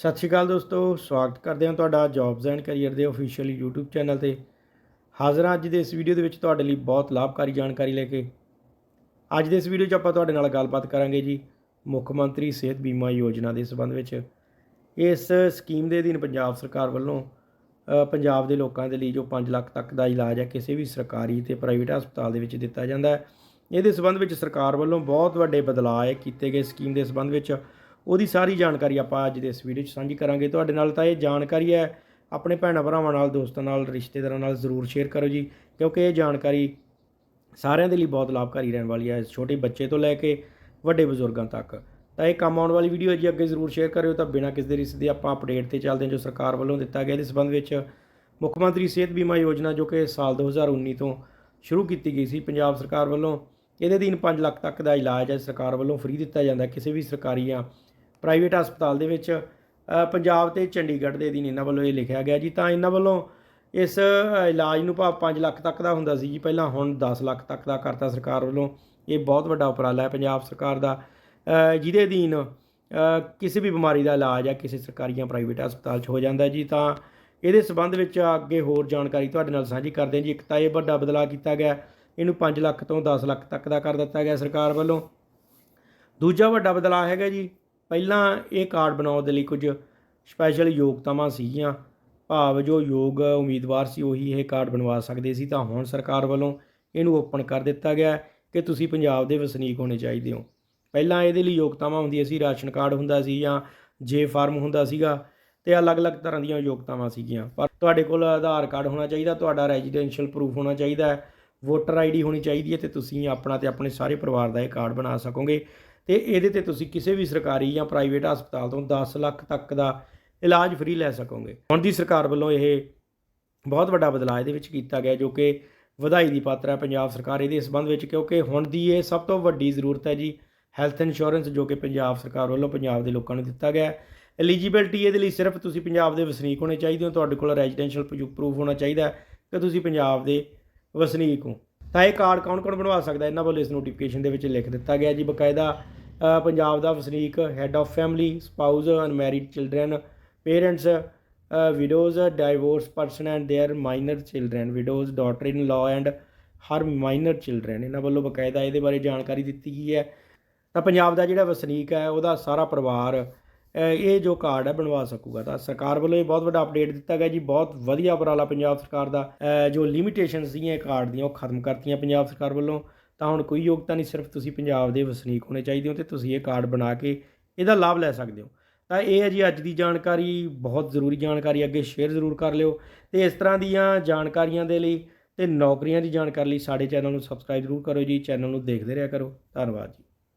ਸਤਿ ਸ਼੍ਰੀ ਅਕਾਲ ਦੋਸਤੋ, ਸਵਾਗਤ ਕਰਦੇ ਹਾਂ ਤੁਹਾਡਾ ਜੌਬਸ ਐਂਡ ਕੈਰੀਅਰ ਦੇ ਅਫੀਸ਼ੀਅਲ YouTube ਚੈਨਲ ਤੇ। ਹਾਜ਼ਰ ਹਾਂ ਅੱਜ ਦੇ ਇਸ ਵੀਡੀਓ ਦੇ ਵਿੱਚ ਤੁਹਾਡੇ ਲਈ ਬਹੁਤ ਲਾਭਕਾਰੀ ਜਾਣਕਾਰੀ ਲੈ ਕੇ। ਅੱਜ ਦੇ ਇਸ ਵੀਡੀਓ 'ਚ ਆਪਾਂ ਤੁਹਾਡੇ ਨਾਲ ਗੱਲਬਾਤ ਕਰਾਂਗੇ ਜੀ, ਮੁੱਖ ਮੰਤਰੀ ਸਿਹਤ ਬੀਮਾ ਯੋਜਨਾ ਦੇ ਸੰਬੰਧ ਵਿੱਚ। ਇਸ ਸਕੀਮ ਦੇ ਅਧੀਨ ਪੰਜਾਬ ਸਰਕਾਰ ਵੱਲੋਂ ਪੰਜਾਬ ਦੇ ਲੋਕਾਂ ਦੇ ਲਈ ਜੋ 5 ਲੱਖ ਤੱਕ ਦਾ ਇਲਾਜ ਹੈ, ਕਿਸੇ ਵੀ ਸਰਕਾਰੀ ਤੇ ਪ੍ਰਾਈਵੇਟ ਹਸਪਤਾਲ ਦੇ ਵਿੱਚ ਦਿੱਤਾ ਜਾਂਦਾ ਹੈ। ਇਹਦੇ ਸੰਬੰਧ ਵਿੱਚ ਸਰਕਾਰ ਵੱਲੋਂ ਬਹੁਤ ਵੱਡੇ ਬਦਲਾਅ ਹੈ ਕੀਤੇ ਗਏ ਸਕੀਮ ਦੇ ਸੰਬੰਧ ਵਿੱਚ। ਉਹਦੀ ਸਾਰੀ ਜਾਣਕਾਰੀ ਆਪਾਂ ਅੱਜ ਦੇ ਇਸ ਵੀਡੀਓ 'ਚ ਸਾਂਝੀ ਕਰਾਂਗੇ। ਤੁਹਾਡੇ ਨਾਲ ਤਾਂ ਇਹ ਜਾਣਕਾਰੀ ਹੈ। ਆਪਣੇ ਭੈਣਾਂ ਭਰਾਵਾਂ ਨਾਲ, ਦੋਸਤਾਂ ਨਾਲ, ਰਿਸ਼ਤੇਦਾਰਾਂ ਨਾਲ ਜ਼ਰੂਰ ਸ਼ੇਅਰ ਕਰੋ ਜੀ, ਕਿਉਂਕਿ ਇਹ ਜਾਣਕਾਰੀ ਸਾਰਿਆਂ ਦੇ ਲਈ ਬਹੁਤ ਲਾਭਕਾਰੀ ਰਹਿਣ ਵਾਲੀ ਹੈ, ਛੋਟੇ ਬੱਚੇ ਤੋਂ ਲੈ ਕੇ ਵੱਡੇ ਬਜ਼ੁਰਗਾਂ ਤੱਕ। ਤਾਂ ਇਹ ਕੰਮ ਆਉਣ ਵਾਲੀ ਵੀਡੀਓ ਹੈ ਜੀ ਅੱਗੇ ਜ਼ਰੂਰ ਸ਼ੇਅਰ ਕਰਿਓ। ਤਾਂ ਬਿਨਾਂ ਕਿਸੇ ਦੇ ਰਿਸ ਦੇ ਆਪਾਂ ਅਪਡੇਟ ਤੇ ਚੱਲਦੇ ਹਾਂ ਜੋ ਸਰਕਾਰ ਵੱਲੋਂ ਦਿੱਤਾ ਗਿਆ। ਇਹਦੇ ਸੰਬੰਧ ਵਿੱਚ ਮੁੱਖ ਮੰਤਰੀ ਸਿਹਤ ਬੀਮਾ ਯੋਜਨਾ ਜੋ ਕਿ ਸਾਲ 2019 ਤੋਂ ਸ਼ੁਰੂ ਕੀਤੀ ਗਈ ਸੀ, ਪੰਜਾਬ ਸਰਕਾਰ ਵੱਲੋਂ, ਇਹਦੇ ਅਧੀਨ 5 ਲੱਖ ਤੱਕ ਦਾ ਇਲਾਜ ਹੈ। ਸਰਕਾਰ ਵੱਲੋਂ ਫ੍ਰੀ ਦਿੱਤਾ ਜਾਂਦਾ। ਕਿਸੇ ਵੀ ਸਰਕਾਰੀ ਜਾਂ ਪ੍ਰਾਈਵੇਟ ਹਸਪਤਾਲ ਦੇ ਵਿੱਚ ਪੰਜਾਬ ਤੇ ਚੰਡੀਗੜ੍ਹ ਦੇ ਅਧੀਨ ਇਹਨਾਂ ਵੱਲੋਂ ਇਹ ਲਿਖਿਆ ਗਿਆ ਜੀ। ਤਾਂ ਇਹਨਾਂ ਵੱਲੋਂ ਇਸ ਇਲਾਜ ਨੂੰ ਭਾਵ 5 ਲੱਖ ਤੱਕ ਦਾ ਹੁੰਦਾ ਸੀ ਜੀ। ਪਹਿਲਾਂ ਹੁਣ 10 ਲੱਖ ਤੱਕ ਦਾ ਕਰਤਾ ਸਰਕਾਰ ਵੱਲੋਂ। ਇਹ ਬਹੁਤ ਵੱਡਾ ਉਪਰਾਲਾ ਹੈ ਪੰਜਾਬ ਸਰਕਾਰ ਦਾ। ਜਿਹਦੇ ਅਧੀਨ ਕਿਸੇ ਵੀ ਬਿਮਾਰੀ ਦਾ ਇਲਾਜ ਹੈ ਕਿਸੇ ਸਰਕਾਰੀ ਜਾਂ ਪ੍ਰਾਈਵੇਟ ਹਸਪਤਾਲ 'ਚ ਹੋ ਜਾਂਦਾ ਜੀ। ਤਾਂ ਇਹਦੇ ਸਬੰਧ ਵਿੱਚ ਅੱਗੇ ਹੋਰ ਜਾਣਕਾਰੀ ਤੁਹਾਡੇ ਨਾਲ ਸਾਂਝੀ ਕਰਦੇ ਹਾਂ ਜੀ। ਇੱਕ ਤਾਂ ਇਹ ਵੱਡਾ ਬਦਲਾਅ ਕੀਤਾ ਗਿਆ। ਇਹਨੂੰ 5 ਲੱਖ ਤੋਂ 10 ਲੱਖ ਤੱਕ ਦਾ ਕਰ ਦਿੱਤਾ ਗਿਆ ਸਰਕਾਰ ਵੱਲੋਂ। ਦੂਜਾ ਵੱਡਾ ਬਦਲਾਅ ਹੈਗਾ ਜੀ। ਪਹਿਲਾਂ ਇਹ ਕਾਰਡ ਬਣਾਉਣ ਦੇ ਲਈ ਕੁਝ ਸਪੈਸ਼ਲ ਯੋਗਤਾਵਾਂ ਸੀਗੀਆਂ। ਭਾਵ ਜੋ ਯੋਗ ਉਮੀਦਵਾਰ ਸੀ ਉਹੀ ਇਹ ਕਾਰਡ ਬਣਵਾ ਸਕਦੇ ਸੀ। ਤਾਂ ਹੁਣ ਸਰਕਾਰ ਵੱਲੋਂ ਇਹਨੂੰ ਓਪਨ ਕਰ ਦਿੱਤਾ ਗਿਆ ਕਿ ਤੁਸੀਂ ਪੰਜਾਬ ਦੇ ਵਸਨੀਕ ਹੋਣੇ ਚਾਹੀਦੇ ਹੋ। ਪਹਿਲਾਂ ਇਹਦੇ ਲਈ ਯੋਗਤਾਵਾਂ ਹੁੰਦੀਆਂ ਸੀ, ਰਾਸ਼ਨ ਕਾਰਡ ਹੁੰਦਾ ਸੀ ਜਾਂ ਜੇ ਫਾਰਮ ਹੁੰਦਾ ਸੀਗਾ ਤੇ ਅਲੱਗ-ਅਲੱਗ ਤਰ੍ਹਾਂ ਦੀਆਂ ਯੋਗਤਾਵਾਂ ਸੀਗੀਆਂ। ਪਰ ਤੁਹਾਡੇ ਕੋਲ ਆਧਾਰ ਕਾਰਡ ਹੋਣਾ ਚਾਹੀਦਾ, ਤੁਹਾਡਾ ਰੈਜ਼ੀਡੈਂਸ਼ੀਅਲ ਪ੍ਰੂਫ ਹੋਣਾ ਚਾਹੀਦਾ ਹੈ ਵੋਟਰ ਆਈਡੀ ਹੋਣੀ ਚਾਹੀਦੀ ਹੈ ਤੇ ਤੁਸੀਂ ਆਪਣਾ ਤੇ ਆਪਣੇ ਸਾਰੇ ਪਰਿਵਾਰ ਦਾ ਇਹ ਕਾਰਡ ਬਣਾ ਸਕੋਗੇ। ਤੇ ਇਹਦੇ ਤੇ ਤੁਸੀਂ ਕਿਸੇ ਵੀ ਸਰਕਾਰੀ ਜਾਂ ਪ੍ਰਾਈਵੇਟ ਹਸਪਤਾਲ ਤੋਂ 10 ਲੱਖ ਤੱਕ ਦਾ ਇਲਾਜ ਫ੍ਰੀ ਲੈ ਸਕੋਗੇ। ਹੁਣ ਦੀ ਸਰਕਾਰ ਵੱਲੋਂ ਇਹ ਬਹੁਤ ਵੱਡਾ ਬਦਲਾਅ ਇਹਦੇ ਵਿੱਚ ਕੀਤਾ ਗਿਆ ਜੋ ਕਿ ਵਧਾਈ ਦੀ ਪਾਤਰ ਹੈ ਪੰਜਾਬ ਸਰਕਾਰ ਇਹਦੇ ਸੰਬੰਧ ਵਿੱਚ, ਕਿਉਂਕਿ ਹੁਣ ਦੀ ਇਹ ਸਭ ਤੋਂ ਵੱਡੀ ਜ਼ਰੂਰਤ ਹੈ ਜੀ ਹੈਲਥ ਇੰਸ਼ੋਰੈਂਸ ਜੋ ਕਿ ਪੰਜਾਬ ਸਰਕਾਰ ਵੱਲੋਂ ਪੰਜਾਬ ਦੇ ਲੋਕਾਂ ਨੂੰ ਦਿੱਤਾ ਗਿਆ ਹੈ। ਐਲੀਜੀਬਿਲਟੀ ਇਹਦੇ ਲਈ ਸਿਰਫ ਤੁਸੀਂ ਪੰਜਾਬ ਦੇ ਵਸਨੀਕ ਹੋਣੇ ਚਾਹੀਦੇ ਹੋ, ਤੁਹਾਡੇ ਕੋਲ ਰੈਜ਼ੀਡੈਂਸ਼ੀਅਲ ਪ੍ਰੂਫ ਹੋਣਾ ਚਾਹੀਦਾ ਹੈ ਕਿ ਤੁਸੀਂ ਪੰਜਾਬ ਦੇ ਵਸਨੀਕ ਹੋ। ਤਾਂ ਇਹ ਕਾਰਡ ਕੌਣ-ਕੌਣ ਬਣਵਾ ਸਕਦਾ ਇਹਨਾਂ ਵੱਲੋਂ ਇਸ ਨੋਟੀਫਿਕੇਸ਼ਨ ਦੇ ਵਿੱਚ ਲਿਖ ਦਿੱਤਾ ਗਿਆ ਜੀ। ਬਕਾਇਦਾ ਪੰਜਾਬ ਦਾ ਵਸਨੀਕ head of family spouse unmarried children parents widows divorce person and their minor children widows daughter in law and her minor children ਇਹਨਾਂ ਵੱਲੋਂ ਬਕਾਇਦਾ ਇਹਦੇ ਬਾਰੇ ਜਾਣਕਾਰੀ ਦਿੱਤੀ ਗਈ ਹੈ ਤਾਂ ਪੰਜਾਬ ਦਾ ਜਿਹੜਾ ਵਸਨੀਕ ਹੈ ਉਹਦਾ ਸਾਰਾ ਪਰਿਵਾਰ ਅ, ਇਹ ਜੋ ਕਾਰਡ ਹੈ ਬਣਵਾ ਸਕੂਗਾ ਤਾਂ ਸਰਕਾਰ ਵੱਲੋਂ ਇਹ ਬਹੁਤ ਵੱਡਾ ਅਪਡੇਟ ਦਿੱਤਾ ਗਿਆ ਜੀ ਬਹੁਤ ਵਧੀਆ ਉਪਰਾਲਾ ਪੰਜਾਬ ਸਰਕਾਰ ਦਾ ਅ, ਜੋ ਲਿਮਿਟੇਸ਼ਨ ਸੀਗੀਆਂ ਇਹ ਕਾਰਡ ਦੀਆਂ ਉਹ ਖਤਮ ਕਰਤੀਆਂ ਪੰਜਾਬ ਸਰਕਾਰ ਵੱਲੋਂ ਤਾਂ ਹੁਣ ਕੋਈ ਯੋਗਤਾ ਨਹੀਂ, ਸਿਰਫ ਤੁਸੀਂ ਪੰਜਾਬ ਦੇ ਵਸਨੀਕ ਹੋਣੇ ਚਾਹੀਦੇ ਹੋ ਤੇ ਤੁਸੀਂ ਇਹ ਕਾਰਡ ਬਣਾ ਕੇ ਇਹਦਾ ਲਾਭ ਲੈ ਸਕਦੇ ਹੋ। ਤਾਂ ਇਹ ਹੈ ਜੀ ਅੱਜ ਦੀ ਜਾਣਕਾਰੀ, ਬਹੁਤ ਜ਼ਰੂਰੀ ਜਾਣਕਾਰੀ, ਅੱਗੇ ਸ਼ੇਅਰ ਜ਼ਰੂਰ ਕਰ ਲਿਓ। ਤੇ ਇਸ ਤਰ੍ਹਾਂ ਦੀਆਂ ਜਾਣਕਾਰੀਆਂ ਦੇ ਲਈ ਤੇ ਨੌਕਰੀਆਂ ਦੀ ਜਾਣਕਾਰੀ ਲਈ ਸਾਡੇ ਚੈਨਲ ਨੂੰ ਸਬਸਕ੍ਰਾਈਬ ਜ਼ਰੂਰ ਕਰੋ ਜੀ, ਚੈਨਲ ਨੂੰ ਦੇਖਦੇ ਰਿਹਾ ਕਰੋ। ਧੰਨਵਾਦ ਜੀ।